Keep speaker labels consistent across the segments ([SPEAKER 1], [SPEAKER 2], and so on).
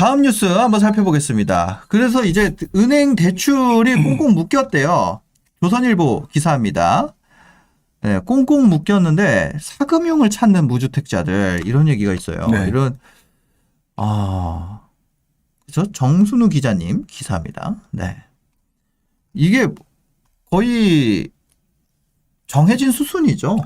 [SPEAKER 1] 다음 뉴스 한번 살펴보겠습니다. 그래서 이제 은행 대출이 꽁꽁 묶였대요. 조선일보 기사입니다. 네, 꽁꽁 묶였는데 사금융을 찾는 무주택자들 이런 얘기가 있어요.
[SPEAKER 2] 네.
[SPEAKER 1] 이런 아, 그죠? 정순우 기자님 기사입니다. 네, 이게 거의 정해진 수순이죠.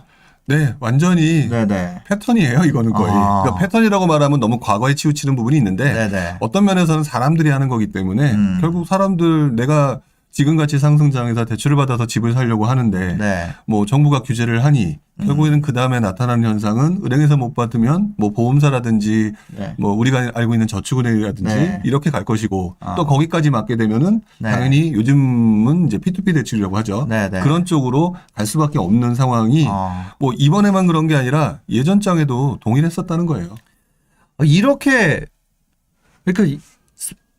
[SPEAKER 2] 네, 완전히
[SPEAKER 1] 네네.
[SPEAKER 2] 패턴이에요. 이거는 거의.
[SPEAKER 1] 아.
[SPEAKER 2] 그러니까 패턴이라고 말하면 너무 과거에 치우치는 부분이 있는데
[SPEAKER 1] 네네.
[SPEAKER 2] 어떤 면에서는 사람들이 하는 거기 때문에
[SPEAKER 1] 음.
[SPEAKER 2] 결국 사람들 내가 지금같이 상승장에서 대출을 받아서 집을 살려고 하는데
[SPEAKER 1] 네.
[SPEAKER 2] 뭐 정부가 규제를 하니
[SPEAKER 1] 음.
[SPEAKER 2] 결국에는 그 다음에 나타나는 현상은 은행에서 못 받으면 뭐 보험사라든지
[SPEAKER 1] 네.
[SPEAKER 2] 뭐 우리가 알고 있는 저축은행이라든지
[SPEAKER 1] 네.
[SPEAKER 2] 이렇게 갈 것이고
[SPEAKER 1] 아.
[SPEAKER 2] 또 거기까지 맞게 되면은
[SPEAKER 1] 네.
[SPEAKER 2] 당연히 요즘은 이제 P2P 대출이라고 하죠.
[SPEAKER 1] 네, 네.
[SPEAKER 2] 그런 쪽으로 갈 수밖에 없는 상황이
[SPEAKER 1] 아.
[SPEAKER 2] 뭐 이번에만 그런 게 아니라 예전 장에도 동일했었다는 거예요.
[SPEAKER 1] 이렇게 그러니까 이-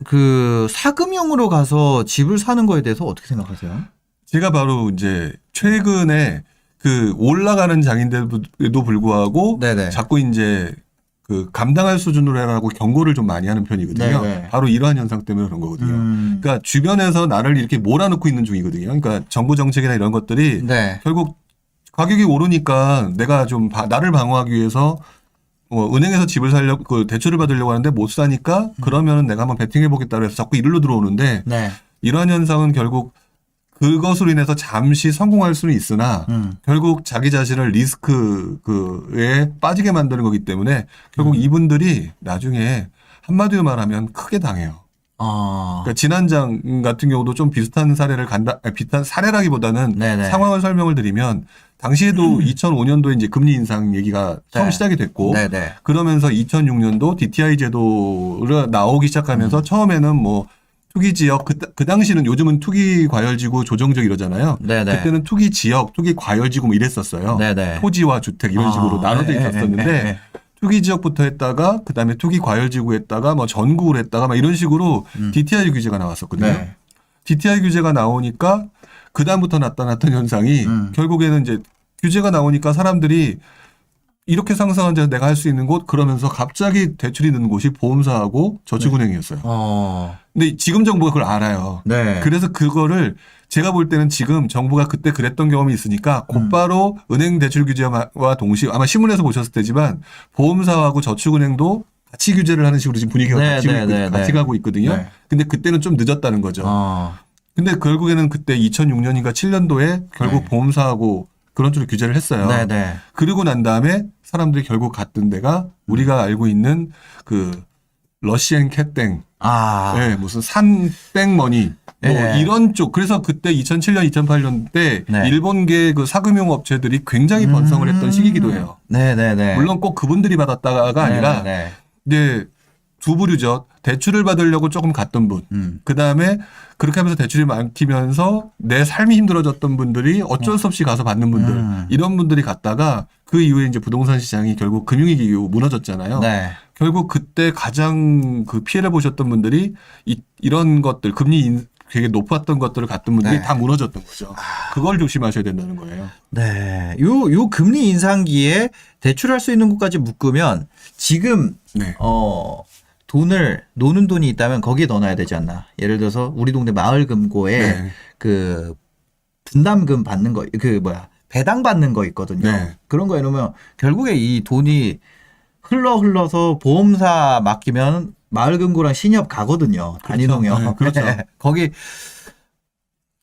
[SPEAKER 1] 그 사금융으로 가서 집을 사는 거에 대해서 어떻게 생각하세요?
[SPEAKER 2] 제가 바로 이제 최근에 그 올라가는 장인데도 불구하고
[SPEAKER 1] 네네.
[SPEAKER 2] 자꾸 이제 그 감당할 수준으로 해라고 경고를 좀 많이 하는 편이거든요.
[SPEAKER 1] 네네.
[SPEAKER 2] 바로 이러한 현상 때문에 그런 거거든요.
[SPEAKER 1] 음.
[SPEAKER 2] 그러니까 주변에서 나를 이렇게 몰아넣고 있는 중이거든요. 그러니까 정부 정책이나 이런 것들이
[SPEAKER 1] 네.
[SPEAKER 2] 결국 가격이 오르니까 내가 좀 바- 나를 방어하기 위해서 어, 은행에서 집을 살려 그 대출을 받으려고 하는데 못 사니까 그러면은 내가 한번 베팅해 보겠다 그래서 자꾸 이리로 들어오는데
[SPEAKER 1] 네.
[SPEAKER 2] 이러한 현상은 결국 그것으로 인해서 잠시 성공할 수는 있으나
[SPEAKER 1] 음.
[SPEAKER 2] 결국 자기 자신을 리스크 그에 빠지게 만드는 거기 때문에 결국 이분들이 나중에 한마디로 말하면 크게 당해요.
[SPEAKER 1] 아.
[SPEAKER 2] 그러니까 지난장 같은 경우도 좀 비슷한 사례를 간다, 아니, 비슷한 사례라기보다는
[SPEAKER 1] 네네.
[SPEAKER 2] 상황을 설명을 드리면 당시에도 2005년도에 이제 금리 인상 얘기가 처음
[SPEAKER 1] 네.
[SPEAKER 2] 시작이 됐고
[SPEAKER 1] 네네.
[SPEAKER 2] 그러면서 2006년도 DTI 제도를 나오기 시작하면서 처음에는 뭐 투기 지역 그, 그 당시는 요즘은 투기 과열지구 조정적 이러잖아요.
[SPEAKER 1] 네네.
[SPEAKER 2] 그때는 투기 지역, 투기 과열지구 뭐 이랬었어요. 토지와 주택 이런 식으로
[SPEAKER 1] 아,
[SPEAKER 2] 나눠져 있었었는데. 투기 지역부터 했다가 그다음에 투기 과열 지구 했다가 뭐 전국을 했다가 막 이런 식으로
[SPEAKER 1] 음.
[SPEAKER 2] DTI 규제가 나왔었거든요.
[SPEAKER 1] 네.
[SPEAKER 2] DTI 규제가 나오니까 그 다음부터 나타났던 현상이
[SPEAKER 1] 음.
[SPEAKER 2] 결국에는 이제 규제가 나오니까 사람들이 이렇게 상승한 데서 내가 할 수 있는 곳 그러면서 갑자기 대출이 드는 곳이 보험사하고 저축은행이었어요.
[SPEAKER 1] 어.
[SPEAKER 2] 근데 지금 정부가 그걸 알아요.
[SPEAKER 1] 네.
[SPEAKER 2] 그래서 그거를 제가 볼 때는 지금 정부가 그때 그랬던 경험이 있으니까 곧바로 은행 대출 규제와 동시에 아마 신문에서 보셨을 테지만 보험사하고 저축은행도 같이 규제를 하는 식으로 지금 분위기가
[SPEAKER 1] 네,
[SPEAKER 2] 같이,
[SPEAKER 1] 네,
[SPEAKER 2] 있-
[SPEAKER 1] 네,
[SPEAKER 2] 같이
[SPEAKER 1] 네.
[SPEAKER 2] 가고 있거든요.
[SPEAKER 1] 네.
[SPEAKER 2] 근데 그때는 좀 늦었다는 거죠.
[SPEAKER 1] 어.
[SPEAKER 2] 근데 결국에는 그때 2006년인가 7년도에 결국
[SPEAKER 1] 네.
[SPEAKER 2] 보험사하고 그런 쪽으로 규제를 했어요.
[SPEAKER 1] 네네.
[SPEAKER 2] 그리고 난 다음에 사람들이 결국 갔던 데가 우리가 알고 있는 그 러시앤 캣땡,
[SPEAKER 1] 아.
[SPEAKER 2] 예, 무슨 산땡머니 뭐
[SPEAKER 1] 예.
[SPEAKER 2] 이런 쪽. 그래서 그때 2007년, 2008년 때
[SPEAKER 1] 네.
[SPEAKER 2] 일본계 그 사금융 업체들이 굉장히 번성을 했던 시기이기도 해요.
[SPEAKER 1] 네네네.
[SPEAKER 2] 물론 꼭 그분들이 받았다가 아니라. 이제 두 부류죠. 대출을 받으려고 조금 갔던 분.
[SPEAKER 1] 음.
[SPEAKER 2] 그 다음에 그렇게 하면서 대출이 많기면서 내 삶이 힘들어졌던 분들이 어쩔 수 없이 가서 받는 분들
[SPEAKER 1] 음.
[SPEAKER 2] 이런 분들이 갔다가 그 이후에 이제 부동산 시장이 결국 금융위기 이후 무너졌잖아요.
[SPEAKER 1] 네.
[SPEAKER 2] 결국 그때 가장 그 피해를 보셨던 분들이 이, 이런 것들 금리 인, 되게 높았던 것들을 갔던 분들이
[SPEAKER 1] 네.
[SPEAKER 2] 다 무너졌던 거죠. 그걸 조심하셔야 된다는 거예요.
[SPEAKER 1] 네. 요, 요 금리 인상기에 대출할 수 있는 곳까지 묶으면 지금
[SPEAKER 2] 네.
[SPEAKER 1] 어, 돈을 노는 돈이 있다면 거기에 넣어놔야 되지 않나. 예를 들어서 우리 동네 마을 금고에
[SPEAKER 2] 네.
[SPEAKER 1] 그 분담금 받는 거, 그 뭐야 배당 받는 거 있거든요.
[SPEAKER 2] 네.
[SPEAKER 1] 그런 거에 놓으면 결국에 이 돈이 흘러 흘러서 보험사 맡기면 마을 금고랑 신협 가거든요. 단위농협.
[SPEAKER 2] 네, 그렇죠.
[SPEAKER 1] 거기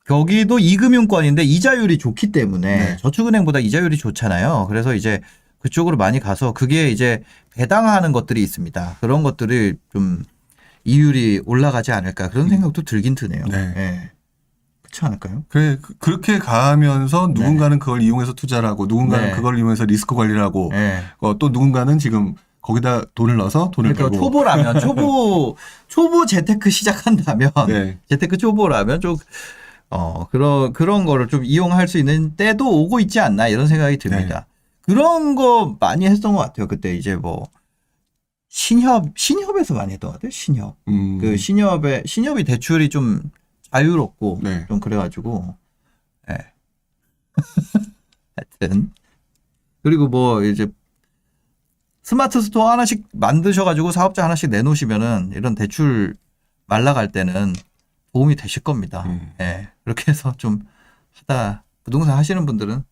[SPEAKER 1] 거기도 이금융권인데 이자율이 좋기 때문에
[SPEAKER 2] 네.
[SPEAKER 1] 저축은행보다 이자율이 좋잖아요. 그래서 이제 그쪽으로 많이 가서 그게 이제 배당하는 것들이 있습니다. 그런 것들이 좀 이율이 올라가지 않을까 그런 생각도 들긴 드네요.
[SPEAKER 2] 네.
[SPEAKER 1] 예. 그렇지 않을까요?
[SPEAKER 2] 그래 그- 그렇게 가면서 누군가는 그걸 이용해서 투자를 하고 누군가는
[SPEAKER 1] 네.
[SPEAKER 2] 그걸 이용해서 리스크 관리를 하고
[SPEAKER 1] 예.
[SPEAKER 2] 어, 또 누군가는 지금 거기다 돈을 넣어서 돈을
[SPEAKER 1] 그러니까
[SPEAKER 2] 벌고
[SPEAKER 1] 초보라면 초보 초보 재테크 시작한다면
[SPEAKER 2] 네.
[SPEAKER 1] 재테크 초보라면 좀 어, 그런 그런 거를 좀 이용할 수 있는 때도 오고 있지 않나 이런 생각이 듭니다. 그런 거 많이 했던 것 같아요. 그때 이제 뭐 신협 신협에서 많이 했던 것 같아요. 신협
[SPEAKER 2] 음,
[SPEAKER 1] 그 신협의 신협이 대출이 좀 자유롭고
[SPEAKER 2] 네.
[SPEAKER 1] 좀 그래가지고 예. 하여튼 그리고 뭐 이제 스마트 스토어 하나씩 만드셔가지고 사업자 하나씩 내놓으시면은 이런 대출 말라갈 때는 도움이 되실 겁니다.
[SPEAKER 2] 음.
[SPEAKER 1] 예. 그렇게 해서 좀 하다 부동산 하시는 분들은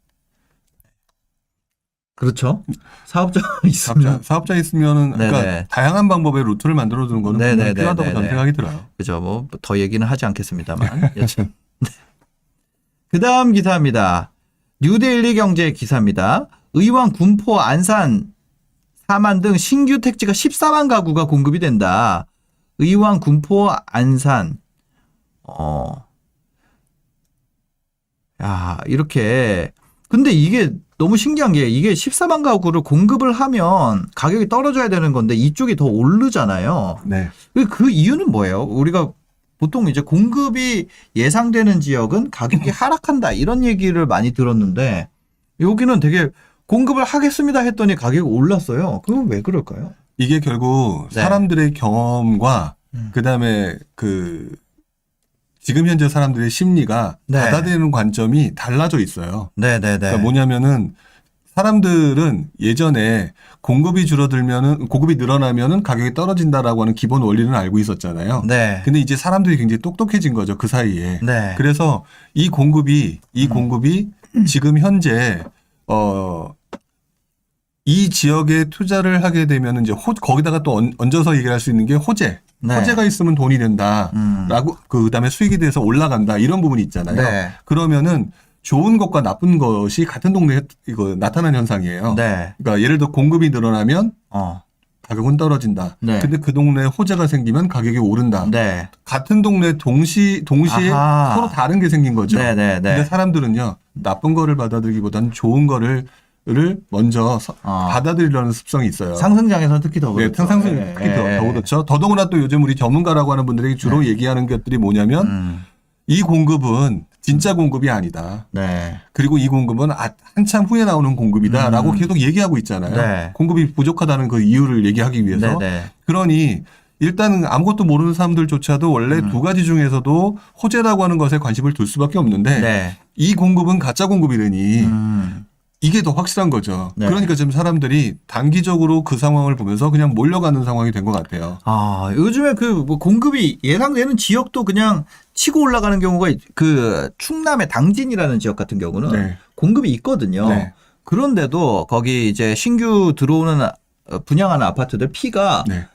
[SPEAKER 1] 그렇죠. 사업자
[SPEAKER 2] 사업자,
[SPEAKER 1] 있으면
[SPEAKER 2] 사업자 있으면은 그러니까
[SPEAKER 1] 네네.
[SPEAKER 2] 다양한 방법의 루트를 만들어 두는 거는
[SPEAKER 1] 네네네,
[SPEAKER 2] 분명히 필요하다고 저는
[SPEAKER 1] 네네.
[SPEAKER 2] 생각이 들어요.
[SPEAKER 1] 그죠. 뭐 더 얘기는 하지 않겠습니다만. 여튼. 그 다음 기사입니다. 뉴데일리 경제 기사입니다. 의왕, 군포, 안산, 사만 등 신규 택지가 14만 가구가 공급이 된다. 의왕, 군포, 안산. 어. 야, 이렇게. 근데 이게 너무 신기한 게 이게 14만 가구를 공급을 하면 가격이 떨어져야 되는 건데 이쪽이 더 오르잖아요.
[SPEAKER 2] 네.
[SPEAKER 1] 그- 그 이유는 뭐예요? 우리가 보통 이제 공급이 예상되는 지역은 가격이 하락한다 이런 얘기를 많이 들었는데 여기는 되게 공급을 하겠습니다 했더니 가격이 올랐어요. 그건 왜 그럴까요?
[SPEAKER 2] 이게 결국
[SPEAKER 1] 네.
[SPEAKER 2] 사람들의 경험과
[SPEAKER 1] 음.
[SPEAKER 2] 그다음에 그 지금 현재 사람들의 심리가
[SPEAKER 1] 네.
[SPEAKER 2] 받아들이는 관점이 달라져 있어요.
[SPEAKER 1] 네 네 네.
[SPEAKER 2] 그러니까 뭐냐면은 사람들은 예전에 공급이 줄어들면은 공급이 늘어나면은 가격이 떨어진다라고 하는 기본 원리는 알고 있었잖아요.
[SPEAKER 1] 네.
[SPEAKER 2] 근데 이제 사람들이 굉장히 똑똑해진 거죠 그 사이에.
[SPEAKER 1] 네.
[SPEAKER 2] 그래서 이 공급이 이
[SPEAKER 1] 음.
[SPEAKER 2] 공급이 지금 현재 어. 이 지역에 투자를 하게 되면 이제 호, 거기다가 또 얹- 얹어서 얘기할 수 있는 게 호재.
[SPEAKER 1] 네.
[SPEAKER 2] 호재가 있으면 돈이 된다.
[SPEAKER 1] 음.
[SPEAKER 2] 라고 그다음에 수익이 돼서 올라간다. 이런 부분이 있잖아요.
[SPEAKER 1] 네.
[SPEAKER 2] 그러면은 좋은 것과 나쁜 것이 같은 동네에 이거 나타난 현상이에요.
[SPEAKER 1] 네.
[SPEAKER 2] 그러니까 예를 들어 공급이 늘어나면
[SPEAKER 1] 어.
[SPEAKER 2] 가격은 떨어진다.
[SPEAKER 1] 네.
[SPEAKER 2] 근데 그 동네에 호재가 생기면 가격이 오른다.
[SPEAKER 1] 네.
[SPEAKER 2] 같은 동네 동시 동시에
[SPEAKER 1] 아하.
[SPEAKER 2] 서로 다른 게 생긴 거죠.
[SPEAKER 1] 네 네 네.
[SPEAKER 2] 근데 사람들은요 나쁜 거를 받아들이기보다는 좋은 거를 를 먼저 서-
[SPEAKER 1] 어.
[SPEAKER 2] 받아들이려는 습성이 있어요.
[SPEAKER 1] 상승장에서는 특히 더
[SPEAKER 2] 네,
[SPEAKER 1] 그렇죠.
[SPEAKER 2] 상승
[SPEAKER 1] 예,
[SPEAKER 2] 특히 더,
[SPEAKER 1] 예.
[SPEAKER 2] 더 그렇죠. 더더구나 또 요즘 우리 전문가라고 하는 분들이 주로 얘기하는 것들이 뭐냐면
[SPEAKER 1] 음.
[SPEAKER 2] 이 공급은 진짜 공급이 아니다.
[SPEAKER 1] 네.
[SPEAKER 2] 그리고 이 공급은 아- 한참 후에 나오는 공급이다라고
[SPEAKER 1] 음.
[SPEAKER 2] 계속 얘기하고 있잖아요.
[SPEAKER 1] 네.
[SPEAKER 2] 공급이 부족하다는 그 이유를 얘기하기 위해서.
[SPEAKER 1] 네네.
[SPEAKER 2] 그러니 일단은 아무것도 모르는 사람들조차도 원래
[SPEAKER 1] 음.
[SPEAKER 2] 두 가지 중에서도 호재라고 하는 것에 관심을 둘 수밖에 없는데
[SPEAKER 1] 네.
[SPEAKER 2] 이 공급은 가짜 공급이더니
[SPEAKER 1] 음.
[SPEAKER 2] 이게 더 확실한 거죠.
[SPEAKER 1] 네.
[SPEAKER 2] 그러니까 지금 사람들이 단기적으로 그 상황을 보면서 그냥 몰려가는 상황이 된 것 같아요.
[SPEAKER 1] 아, 요즘에 그 뭐 공급이 예상되는 지역도 그냥 치고 올라가는 경우가 있- 그 충남의 당진이라는 지역 같은 경우는
[SPEAKER 2] 네.
[SPEAKER 1] 공급이 있거든요.
[SPEAKER 2] 네.
[SPEAKER 1] 그런데도 거기 이제 신규 들어오는 아- 어, 분양하는 아파트들 피가
[SPEAKER 2] 네.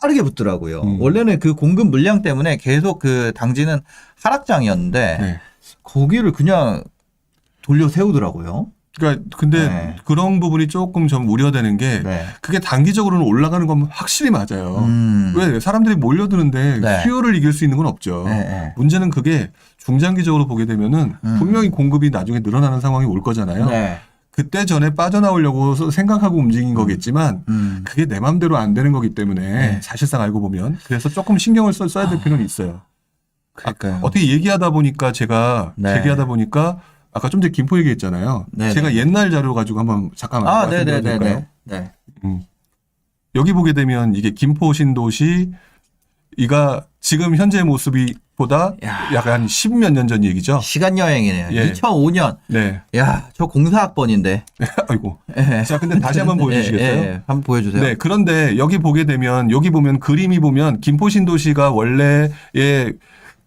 [SPEAKER 1] 빠르게 붙더라고요.
[SPEAKER 2] 음.
[SPEAKER 1] 원래는 그 공급 물량 때문에 계속 그 당진은 하락장이었는데
[SPEAKER 2] 네.
[SPEAKER 1] 거기를 그냥 돌려 세우더라고요.
[SPEAKER 2] 그러니까 근데
[SPEAKER 1] 네.
[SPEAKER 2] 그런 부분이 조금 좀 우려되는 게
[SPEAKER 1] 네.
[SPEAKER 2] 그게 단기적으로는 올라가는 건 확실히 맞아요.
[SPEAKER 1] 음.
[SPEAKER 2] 왜 사람들이 몰려드는데
[SPEAKER 1] 네.
[SPEAKER 2] 수요를 이길 수 있는 건 없죠.
[SPEAKER 1] 네, 네.
[SPEAKER 2] 문제는 그게 중장기적으로 보게 되면은
[SPEAKER 1] 음.
[SPEAKER 2] 분명히 공급이 나중에 늘어나는 상황이 올 거잖아요.
[SPEAKER 1] 네.
[SPEAKER 2] 그때 전에 빠져나오려고 생각하고 움직인 거겠지만
[SPEAKER 1] 음.
[SPEAKER 2] 그게 내 맘대로 안 되는 거기 때문에
[SPEAKER 1] 네.
[SPEAKER 2] 사실상 알고 보면 그래서 조금 신경을 써, 써야 될 필요는 있어요.
[SPEAKER 1] 그러니까요.
[SPEAKER 2] 어떻게 얘기하다 보니까 제가
[SPEAKER 1] 네.
[SPEAKER 2] 얘기하다 보니까 아까 좀 전에 김포 얘기했잖아요.
[SPEAKER 1] 네,
[SPEAKER 2] 제가
[SPEAKER 1] 네.
[SPEAKER 2] 옛날 자료 가지고 한번 잠깐만
[SPEAKER 1] 아,
[SPEAKER 2] 말씀드려도 될까요?
[SPEAKER 1] 네네네네. 네.
[SPEAKER 2] 음. 여기 보게 되면 이게 김포 신도시 이가 지금 현재 모습이 보다
[SPEAKER 1] 야.
[SPEAKER 2] 약간 십몇 년 전 얘기죠.
[SPEAKER 1] 시간 여행이네요.
[SPEAKER 2] 예.
[SPEAKER 1] 2005년.
[SPEAKER 2] 네.
[SPEAKER 1] 야, 저 공사학번인데.
[SPEAKER 2] 아이고.
[SPEAKER 1] 예.
[SPEAKER 2] 자, 근데 다시 한번 보여주시겠어요?
[SPEAKER 1] 예, 예. 한번 보여주세요.
[SPEAKER 2] 네. 그런데 여기 보게 되면 여기 보면 그림이 보면 김포 신도시가 원래의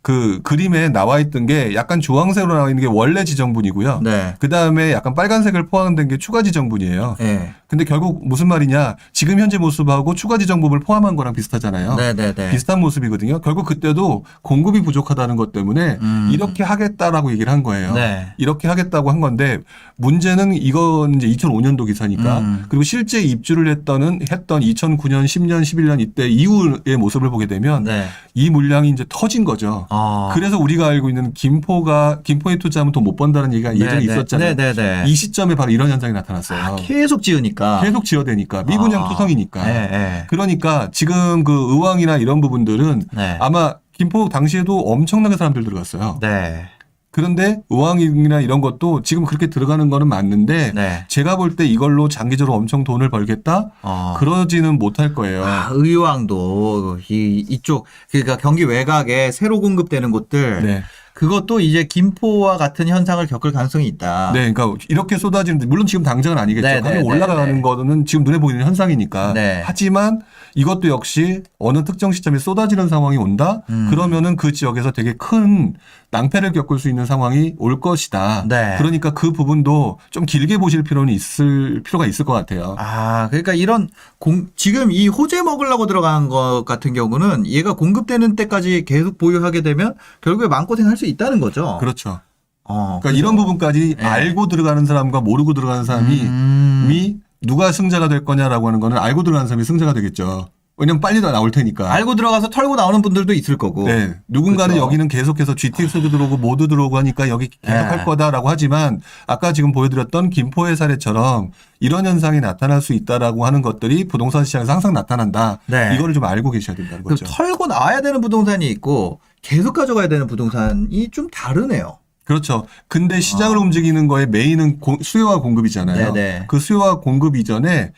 [SPEAKER 2] 그 그림에 나와 있던 게 약간 주황색으로 나와 있는 게 원래 지정분이고요.
[SPEAKER 1] 네.
[SPEAKER 2] 그 다음에 약간 빨간색을 포함된 게 추가 지정분이에요.
[SPEAKER 1] 예.
[SPEAKER 2] 근데 결국 무슨 말이냐? 지금 현재 모습하고 추가 지정분을 포함한 거랑 비슷하잖아요.
[SPEAKER 1] 네네네.
[SPEAKER 2] 비슷한 모습이거든요. 결국 그때도 공급이 부족하다는 것 때문에
[SPEAKER 1] 음.
[SPEAKER 2] 이렇게 하겠다라고 얘기를 한 거예요.
[SPEAKER 1] 네.
[SPEAKER 2] 이렇게 하겠다고 한 건데 문제는 이건 이제 2005년도 기사니까
[SPEAKER 1] 음.
[SPEAKER 2] 그리고 실제 입주를 했던 했던 2009년, 10년, 11년 이때 이후의 모습을 보게 되면
[SPEAKER 1] 네.
[SPEAKER 2] 이 물량이 이제 터진 거죠.
[SPEAKER 1] 아.
[SPEAKER 2] 그래서 우리가 알고 있는 김포가 김포에 투자하면 돈 못 번다는 얘기가 예전에
[SPEAKER 1] 네네.
[SPEAKER 2] 있었잖아요.
[SPEAKER 1] 네네네.
[SPEAKER 2] 이 시점에 바로 이런 현상이 나타났어요.
[SPEAKER 1] 아, 계속 지으니까.
[SPEAKER 2] 계속 지어대니까 미분양
[SPEAKER 1] 아.
[SPEAKER 2] 투성이니까.
[SPEAKER 1] 예, 예.
[SPEAKER 2] 그러니까 지금 그 의왕이나 이런 부분들은
[SPEAKER 1] 네.
[SPEAKER 2] 아마 김포 당시에도 엄청나게 사람들 들어갔어요.
[SPEAKER 1] 네.
[SPEAKER 2] 그런데 의왕이나 이런 것도 지금 그렇게 들어가는 거는 맞는데
[SPEAKER 1] 네.
[SPEAKER 2] 제가 볼 때 이걸로 장기적으로 엄청 돈을 벌겠다?
[SPEAKER 1] 어.
[SPEAKER 2] 그러지는 못할 거예요.
[SPEAKER 1] 아, 의왕도 이 이쪽 그러니까 경기 외곽에 새로 공급되는 곳들
[SPEAKER 2] 네.
[SPEAKER 1] 그것도 이제 김포와 같은 현상을 겪을 가능성이 있다.
[SPEAKER 2] 네, 그러니까 이렇게 쏟아지는데 물론 지금 당장은 아니겠죠.
[SPEAKER 1] 네,
[SPEAKER 2] 가격
[SPEAKER 1] 네,
[SPEAKER 2] 올라가는
[SPEAKER 1] 네, 네.
[SPEAKER 2] 거는 지금 눈에 보이는 현상이니까.
[SPEAKER 1] 네.
[SPEAKER 2] 하지만 이것도 역시 어느 특정 시점에 쏟아지는 상황이 온다.
[SPEAKER 1] 음.
[SPEAKER 2] 그러면은 그 지역에서 되게 큰 낭패를 겪을 수 있는 상황이 올 것이다.
[SPEAKER 1] 네.
[SPEAKER 2] 그러니까 그 부분도 좀 길게 보실 필요는 있을 필요가 있을 것 같아요.
[SPEAKER 1] 아, 그러니까 이런 공, 지금 이 호재 먹으려고 들어간 것 같은 경우는 얘가 공급되는 때까지 계속 보유하게 되면 결국에 마음고생 할 수 있다는 거죠.
[SPEAKER 2] 그렇죠.
[SPEAKER 1] 어,
[SPEAKER 2] 그러니까
[SPEAKER 1] 그죠?
[SPEAKER 2] 이런 부분까지
[SPEAKER 1] 네.
[SPEAKER 2] 알고 들어가는 사람과 모르고 들어가는 사람이
[SPEAKER 1] 음.
[SPEAKER 2] 미 누가 승자가 될 거냐라고 하는 거는 알고 들어가는 사람이 승자가 되겠죠. 왜냐면 빨리 다 나올 테니까.
[SPEAKER 1] 알고 들어가서 털고 나오는 분들도 있을 거고.
[SPEAKER 2] 네. 누군가는
[SPEAKER 1] 그쵸.
[SPEAKER 2] 여기는 계속해서 GTX도 들어오고 모두 들어오고 하니까 여기 계속
[SPEAKER 1] 네.
[SPEAKER 2] 할 거다라고 하지만 아까 지금 보여드렸던 김포의 사례처럼 이런 현상이 나타날 수 있다라고 하는 것들이 부동산 시장에서 항상 나타난다.
[SPEAKER 1] 네.
[SPEAKER 2] 이거를 좀 알고 계셔야 된다는 거죠.
[SPEAKER 1] 털고 나와야 되는 부동산이 있고 계속 가져가야 되는 부동산이 좀 다르네요.
[SPEAKER 2] 그렇죠. 근데 시장을
[SPEAKER 1] 아.
[SPEAKER 2] 움직이는 거의 메인은 공- 수요와 공급이잖아요.
[SPEAKER 1] 네네.
[SPEAKER 2] 그 수요와 공급 이전에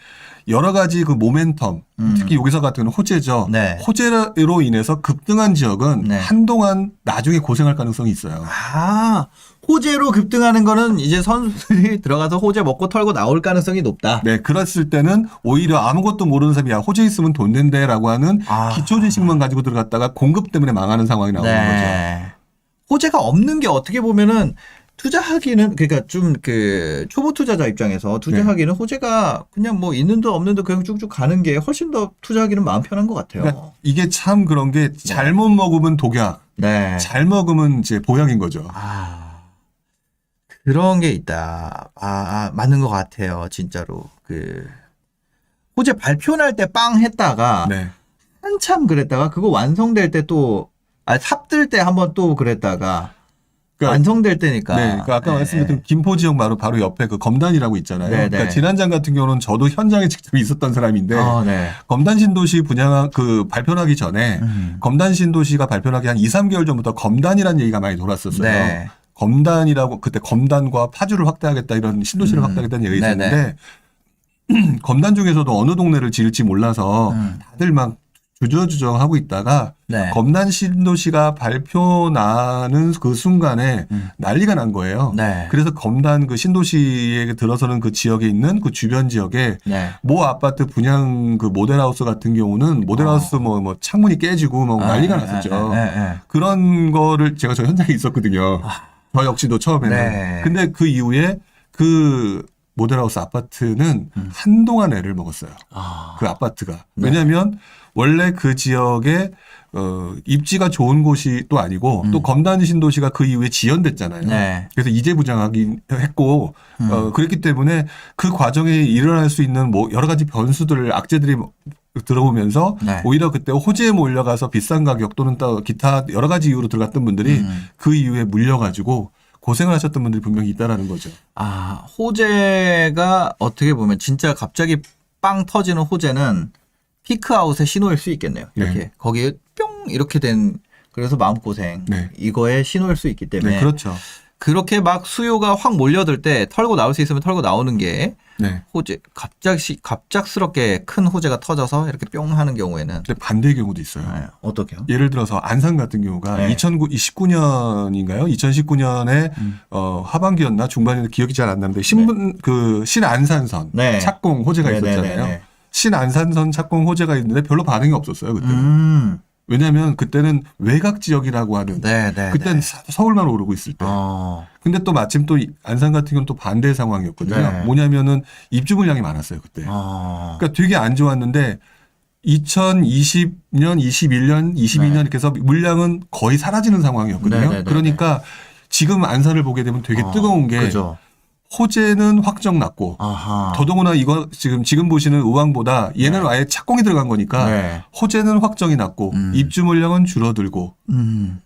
[SPEAKER 2] 여러 가지 그 모멘텀,
[SPEAKER 1] 음.
[SPEAKER 2] 특히 여기서 같은 경우는 호재죠.
[SPEAKER 1] 네.
[SPEAKER 2] 호재로 인해서 급등한 지역은
[SPEAKER 1] 네.
[SPEAKER 2] 한동안 나중에 고생할 가능성이 있어요.
[SPEAKER 1] 아, 호재로 급등하는 거는 이제 선수들이 들어가서 호재 먹고 털고 나올 가능성이 높다.
[SPEAKER 2] 네, 그랬을 때는 오히려 아무것도 모르는 사람이 야, 호재 있으면 돈 된대라고 하는
[SPEAKER 1] 아.
[SPEAKER 2] 기초 지식만 가지고 들어갔다가 공급 때문에 망하는 상황이 나오는 거죠.
[SPEAKER 1] 네. 호재가 없는 게 어떻게 보면은 투자하기는 그러니까 좀 그 초보 투자자 입장에서 투자하기는
[SPEAKER 2] 네.
[SPEAKER 1] 호재가 그냥 뭐 있는 도 없는 도 그냥 쭉쭉 가는 게 훨씬 더 투자하기는 마음 편한 것 같아요.
[SPEAKER 2] 그러니까 이게 참 그런 게 잘못 먹으면 독약,
[SPEAKER 1] 네.
[SPEAKER 2] 잘 먹으면 이제 보약인 거죠.
[SPEAKER 1] 아 그런 게 있다. 아, 아 맞는 것 같아요. 진짜로 그 호재 발표 날 때 빵 했다가
[SPEAKER 2] 네.
[SPEAKER 1] 한참 그랬다가 그거 완성될 때 또 아, 삽들 때 한번 또 그랬다가
[SPEAKER 2] 그러니까
[SPEAKER 1] 완성될 때니까.
[SPEAKER 2] 네, 그러니까 아까
[SPEAKER 1] 네.
[SPEAKER 2] 말씀드린 김포 지역 바로 바로 옆에 그 검단이라고 있잖아요.
[SPEAKER 1] 네,
[SPEAKER 2] 그러니까
[SPEAKER 1] 네.
[SPEAKER 2] 지난장 같은 경우는 저도 현장에 직접 있었던 사람인데
[SPEAKER 1] 어, 네.
[SPEAKER 2] 검단 신도시 분양 그 발표하기 전에
[SPEAKER 1] 음.
[SPEAKER 2] 검단 신도시가 발표하기 한 2, 3개월 전부터 검단이라는 얘기가 많이 돌았었어요.
[SPEAKER 1] 네.
[SPEAKER 2] 검단이라고 그때 검단과 파주를 확대하겠다 이런 신도시를
[SPEAKER 1] 음.
[SPEAKER 2] 확대하겠다는 얘기가
[SPEAKER 1] 네네.
[SPEAKER 2] 있었는데 검단 중에서도 어느 동네를 지을지 몰라서
[SPEAKER 1] 음.
[SPEAKER 2] 다들 막 주저주저하고 있다가
[SPEAKER 1] 네.
[SPEAKER 2] 검단 신도시가 발표 나는 그 순간에
[SPEAKER 1] 음.
[SPEAKER 2] 난리가 난 거예요.
[SPEAKER 1] 네.
[SPEAKER 2] 그래서 검단 그 신도시에 들어서는 그 지역에 있는 그 주변 지역에
[SPEAKER 1] 네.
[SPEAKER 2] 모 아파트 분양 그 모델하우스 같은 경우는 모델하우스 뭐, 뭐 창문이 깨지고 뭐 난리가
[SPEAKER 1] 아,
[SPEAKER 2] 났었죠.
[SPEAKER 1] 네, 네, 네.
[SPEAKER 2] 그런 거를 제가 저 현장에 있었거든요. 저 역시도 처음에는.
[SPEAKER 1] 아. 네.
[SPEAKER 2] 근데 그 이후에 그 모델하우스 아파트는
[SPEAKER 1] 음.
[SPEAKER 2] 한동안 애를 먹었어요.
[SPEAKER 1] 아.
[SPEAKER 2] 그 아파트가.
[SPEAKER 1] 네.
[SPEAKER 2] 왜냐하면 원래 그 지역에 어, 입지가 좋은 곳이 또 아니고
[SPEAKER 1] 음.
[SPEAKER 2] 또 검단 신도시가 그 이후에 지연됐잖아요.
[SPEAKER 1] 네.
[SPEAKER 2] 그래서 이재 부장하긴 했고
[SPEAKER 1] 음.
[SPEAKER 2] 어, 그랬기 때문에 그 과정에 일어날 수 있는 뭐 여러 가지 변수들 악재들이 뭐 들어오면서
[SPEAKER 1] 네.
[SPEAKER 2] 오히려 그때 호재에 몰려가서 비싼 가격 또는 또 기타 여러 가지 이유로 들어갔던 분들이
[SPEAKER 1] 음.
[SPEAKER 2] 그 이후에 물려가지고 고생을 하셨던 분들이 분명히 있다라는 거죠.
[SPEAKER 1] 아, 호재가 어떻게 보면 진짜 갑자기 빵 터지는 호재는 피크아웃의 신호일 수 있겠네요. 이렇게
[SPEAKER 2] 네.
[SPEAKER 1] 거기에 뿅 이렇게 된 그래서 마음고생
[SPEAKER 2] 네.
[SPEAKER 1] 이거의 신호일 수 있기 때문에
[SPEAKER 2] 네, 그렇죠.
[SPEAKER 1] 그렇게 막 수요가 확 몰려들 때 털고 나올 수 있으면 털고 나오는 게
[SPEAKER 2] 네.
[SPEAKER 1] 호재 갑자기 갑작스럽게 큰 호재가 터져서 이렇게 뿅 하는 경우에는
[SPEAKER 2] 근데 반대의 경우도 있어요.
[SPEAKER 1] 네, 어떻게요?
[SPEAKER 2] 예를 들어서 안산 같은 경우가
[SPEAKER 1] 네.
[SPEAKER 2] 2019년인가요? 2019년에
[SPEAKER 1] 음.
[SPEAKER 2] 어, 하반기였나 중반이나 기억이 잘 안 나는데 신분 그 신안산선
[SPEAKER 1] 네.
[SPEAKER 2] 착공 호재가
[SPEAKER 1] 네, 네,
[SPEAKER 2] 있었잖아요.
[SPEAKER 1] 네, 네.
[SPEAKER 2] 신안산선 착공 호재가 있는데 별로 반응이 없었어요 그때. 는
[SPEAKER 1] 음,
[SPEAKER 2] 왜냐하면 그때는 외곽 지역이라고 하는
[SPEAKER 1] 네, 네.
[SPEAKER 2] 그때는
[SPEAKER 1] 네.
[SPEAKER 2] 서- 서울만 오르고 있을 때.
[SPEAKER 1] 어,
[SPEAKER 2] 근데 또 마침 또 이- 안산 같은 경우는 또 반대 상황이었거든요.
[SPEAKER 1] 네.
[SPEAKER 2] 뭐냐면은 입주 물량이 많았어요 그때.
[SPEAKER 1] 어,
[SPEAKER 2] 그러니까 되게 안 좋았는데 2020년, 21년, 22년
[SPEAKER 1] 네.
[SPEAKER 2] 이렇게 해서 물량은 거의 사라지는 상황이었거든요.
[SPEAKER 1] 네, 네, 네,
[SPEAKER 2] 그러니까 지금 안산을 보게 되면 되게
[SPEAKER 1] 어,
[SPEAKER 2] 뜨거운 게
[SPEAKER 1] 그죠.
[SPEAKER 2] 호재는 확정 났고
[SPEAKER 1] 아하.
[SPEAKER 2] 더더구나 이거 지금 지금 보시는 의왕보다 얘는
[SPEAKER 1] 네.
[SPEAKER 2] 아예 착공이 들어간 거니까
[SPEAKER 1] 네.
[SPEAKER 2] 호재는 확정이 났고
[SPEAKER 1] 음.
[SPEAKER 2] 입주 물량은 줄어들고
[SPEAKER 1] 음.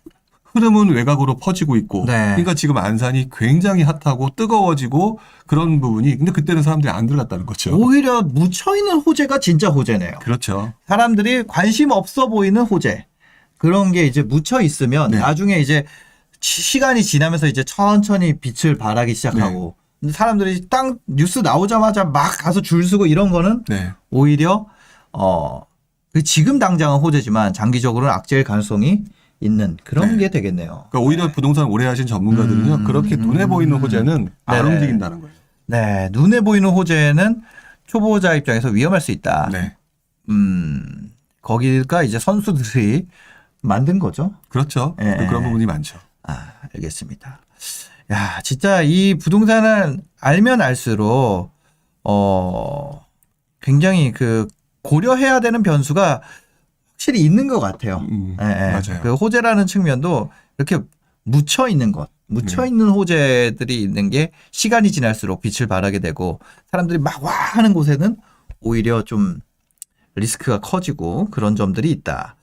[SPEAKER 2] 흐름은 외곽으로 퍼지고 있고
[SPEAKER 1] 네.
[SPEAKER 2] 그러니까 지금 안산이 굉장히 핫하고 뜨거워지고 그런 부분이 근데 그때는 사람들이 안 들어갔다는 거죠.
[SPEAKER 1] 오히려 묻혀 있는 호재가 진짜 호재네요.
[SPEAKER 2] 그렇죠.
[SPEAKER 1] 사람들이 관심 없어 보이는 호재 그런 게 이제 묻혀 있으면
[SPEAKER 2] 네.
[SPEAKER 1] 나중에 이제 시- 시간이 지나면서 이제 천천히 빛을 발하기 시작하고
[SPEAKER 2] 네.
[SPEAKER 1] 사람들이 딱 뉴스 나오자마자 막 가서 줄 서고 이런 거는
[SPEAKER 2] 네.
[SPEAKER 1] 오히려 어그 지금 당장은 호재지만 장기적으로는 악재일 가능성이 있는 그런
[SPEAKER 2] 네.
[SPEAKER 1] 게 되겠네요.
[SPEAKER 2] 그러니까 오히려 부동산 오래 하신 전문가들은요
[SPEAKER 1] 음,
[SPEAKER 2] 그렇게 눈에
[SPEAKER 1] 음,
[SPEAKER 2] 보이는
[SPEAKER 1] 음.
[SPEAKER 2] 호재는 안
[SPEAKER 1] 네네.
[SPEAKER 2] 움직인다는 거예요.
[SPEAKER 1] 네, 눈에 보이는 호재는 초보자 입장에서 위험할 수 있다.
[SPEAKER 2] 네,
[SPEAKER 1] 음, 거기가 이제 선수들이 만든 거죠.
[SPEAKER 2] 그렇죠.
[SPEAKER 1] 예.
[SPEAKER 2] 그런 부분이 많죠.
[SPEAKER 1] 아, 알겠습니다. 야, 진짜 이 부동산은 알면 알수록, 어, 굉장히 그 고려해야 되는 변수가 확실히 있는 것 같아요.
[SPEAKER 2] 음,
[SPEAKER 1] 예, 예.
[SPEAKER 2] 맞아요.
[SPEAKER 1] 그 호재라는 측면도 이렇게 묻혀 있는 것, 묻혀
[SPEAKER 2] 네.
[SPEAKER 1] 있는 호재들이 있는 게 시간이 지날수록 빛을 발하게 되고 사람들이 막 와 하는 곳에는 오히려 좀 리스크가 커지고 그런 점들이 있다.